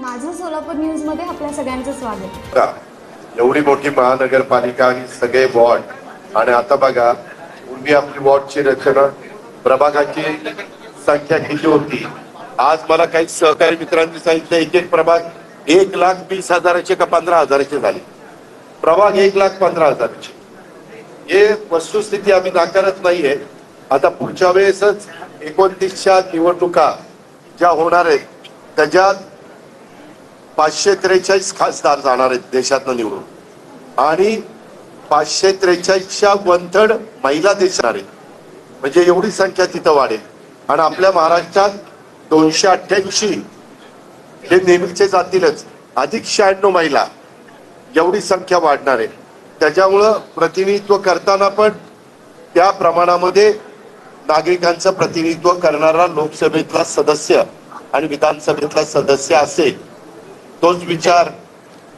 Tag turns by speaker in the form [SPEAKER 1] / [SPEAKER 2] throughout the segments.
[SPEAKER 1] माझं सोलापूर न्यूजमध्ये आपल्या सगळ्यांचं स्वागत.
[SPEAKER 2] एवढी मोठी महानगरपालिका आणि सगळे वॉर्ड. आणि आता बघा पूर्वी आपली वॉर्डची रचना प्रभागाची संख्या किती होती? आज मला काही सहकारी मित्रांनी सांगितलं एक एक प्रभाग एक लाख वीस हजाराचे का पंधरा हजाराचे झाले? प्रभाग एक लाख पंधरा हजाराचे. हे वस्तुस्थिती आम्ही नाकारत नाहीये. आता पुढच्या वेळेसच एकोणतीसच्या निवडणुका ज्या होणार आहेत त्याच्यात पाचशे त्रेचाळीस खासदार जाणार आहेत देशातनं निवडून. आणि पाचशे त्रेचाळीसच्या वंथड महिला देशणार आहेत. म्हणजे एवढी संख्या तिथं वाढेल. आणि आपल्या महाराष्ट्रात दोनशे अठ्ठ्याऐंशी हे नेहमीचे जातीलच. अधिक शहाण्णव महिला एवढी संख्या वाढणार आहे. त्याच्यामुळं प्रतिनिधित्व करताना पण त्या प्रमाणामध्ये नागरिकांचं प्रतिनिधित्व करणारा लोकसभेतला सदस्य आणि विधानसभेतला सदस्य असेल तोच विचार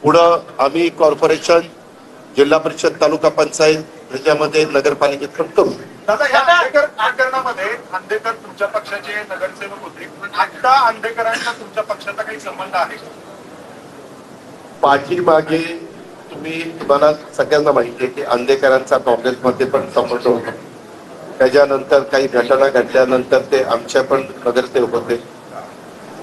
[SPEAKER 2] पुढं आम्ही कॉर्पोरेशन जिल्हा परिषद तालुका पंचायत त्याच्यामध्ये नगरपालिकेत पण करू.
[SPEAKER 3] आंबेडकर तुमच्या पक्षाचे नगरसेवक होते. आता आंबेडकरांचा तुमच्या पक्षाचा काही संबंध आहे?
[SPEAKER 2] पाठीमागे तुम्ही तुम्हाला सगळ्यांना माहिती आहे की आंदेकरांचा काँग्रेसमध्ये पण संबंध होता. त्याच्यानंतर काही घटना घडल्यानंतर ते आमच्या पण नगरसेवक होते.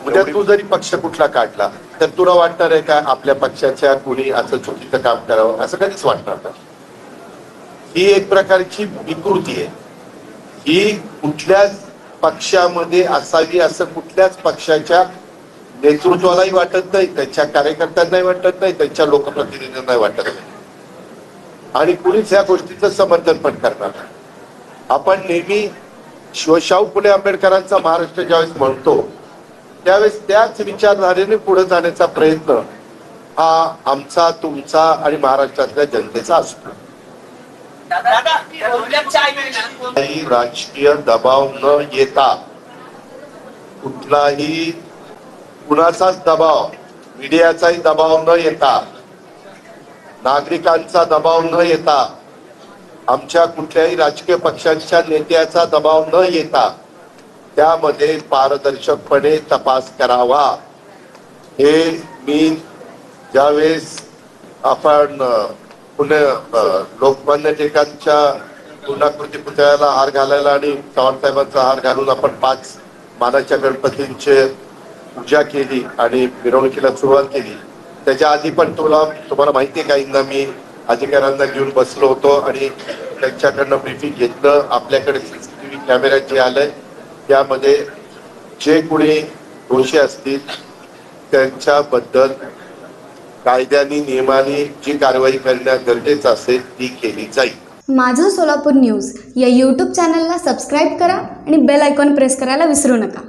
[SPEAKER 2] उद्या तू जरी पक्ष कुठला काढला तर तुला वाटणार आहे का आपल्या पक्षाच्या कुणी असं चुकीचं काम करावं? असं कधीच वाटणार नाही. ही एक प्रकारची विकृती आहे. ही कुठल्याच पक्षामध्ये असावी असं कुठल्याच पक्षाच्या नेतृत्वालाही वाटत नाही त्यांच्या कार्यकर्त्यांनाही वाटत नाही त्यांच्या लोकप्रतिनिधींनाही वाटत नाही. आणि कुणीच या गोष्टीचं समर्थन पण करणार नाही. आपण नेहमी शिवशाहू फुले आंबेडकरांचा महाराष्ट्र ज्यावेळेस म्हणतो त्यावेळेस त्याच विचारधारेने पुढे जाण्याचा प्रयत्न हा आमचा तुमचा आणि महाराष्ट्रातल्या जनतेचा असतो. काही राजकीय दबाव न येता कुठलाही कुणाचाच दबाव मीडियाचाही दबाव न येता नागरिकांचा दबाव न येता आमच्या कुठल्याही राजकीय पक्षांच्या नेत्याचा दबाव न येता त्यामध्ये पारदर्शकपणे तपास करावा. हे मी ज्यावेळेस आपण पुणे लोकमान्य टिळकांच्या पूर्णाकृती पुतळ्याला हार घालायला आणि चव्हाण हार घालून आपण पाच मानाच्या गणपतींचे पूजा केली आणि मिरवणुकीला सुरुवात केली. त्याच्या आधी पण तुला तुम्हाला माहिती आहे काहींना मी अधिकाऱ्यांना घेऊन बसलो होतो आणि त्यांच्याकडनं ब्रिफिंग घेतलं. आपल्याकडे सीसीटीव्ही कॅमेऱ्यात जे आलंय त्यामध्ये जे कोणी दोषी असतील त्यांच्याबद्दल कायद्याने नियमाने जी कारवाई करण्यात गरजेचं असेल ती केली जाईल.
[SPEAKER 1] माझं सोलापूर न्यूज या यूट्यूब चॅनलला सबस्क्राईब करा आणि बेल आयकॉन प्रेस करायला विसरू नका.